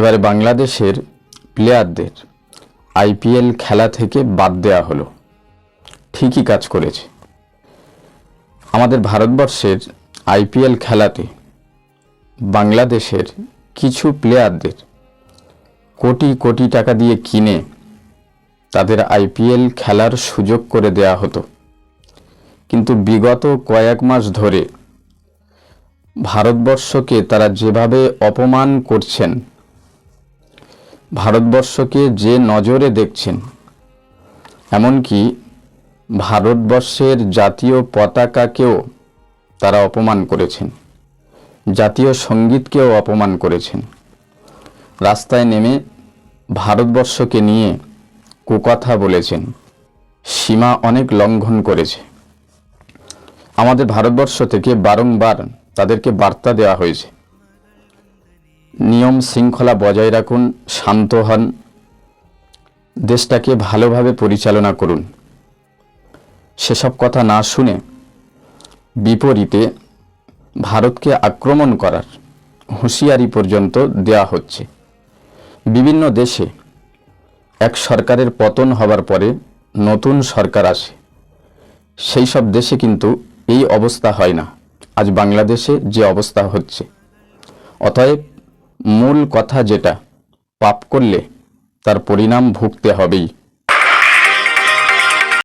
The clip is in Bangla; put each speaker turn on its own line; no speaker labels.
এবারে বাংলাদেশের প্লেয়ারদের আইপিএল খেলা থেকে বাদ দেওয়া হলো। ঠিকই কাজ করেছে। আমাদের ভারতবর্ষের আইপিএল খেলাতে বাংলাদেশের কিছু প্লেয়ারদের কোটি কোটি টাকা দিয়ে কিনে তাদের আইপিএল খেলার সুযোগ করে দেয়া হতো। কিন্তু বিগত কয়েক মাস ধরে ভারতবর্ষকে তারা যেভাবে অপমান করছেন ভারতবর্ষকে যে নজরে দেখছেন, এমনকি ভারতবর্ষের জাতীয় পতাকাকেও তারা অপমান করেছেন, জাতীয় সঙ্গীতকেও অপমান করেছেন। রাস্তায় নেমে ভারতবর্ষকে নিয়ে কুকথা বলেছেন, সীমা অনেক লঙ্ঘন করেছে। আমাদের ভারতবর্ষ থেকে বারংবার তাদেরকে বার্তা দেওয়া হয়েছে। নিয়ম শৃঙ্খলা বজায় রাখুন, শান্ত হন, দেশটাকে ভালোভাবে পরিচালনা করুন। সেসব কথা না শুনে বিপরীতে ভারতকে আক্রমণ করার হুঁশিয়ারি পর্যন্ত দেয়া হচ্ছে। বিভিন্ন দেশে এক সরকারের পতন হবার পরে নতুন সরকার আসে। সেই সব দেশে কিন্তু এই অবস্থা হয় না। আজ বাংলাদেশে যে অবস্থা হচ্ছে। অতএব মূল কথা যেটা পাপ করলে তার পরিণাম ভুগতে হবেই।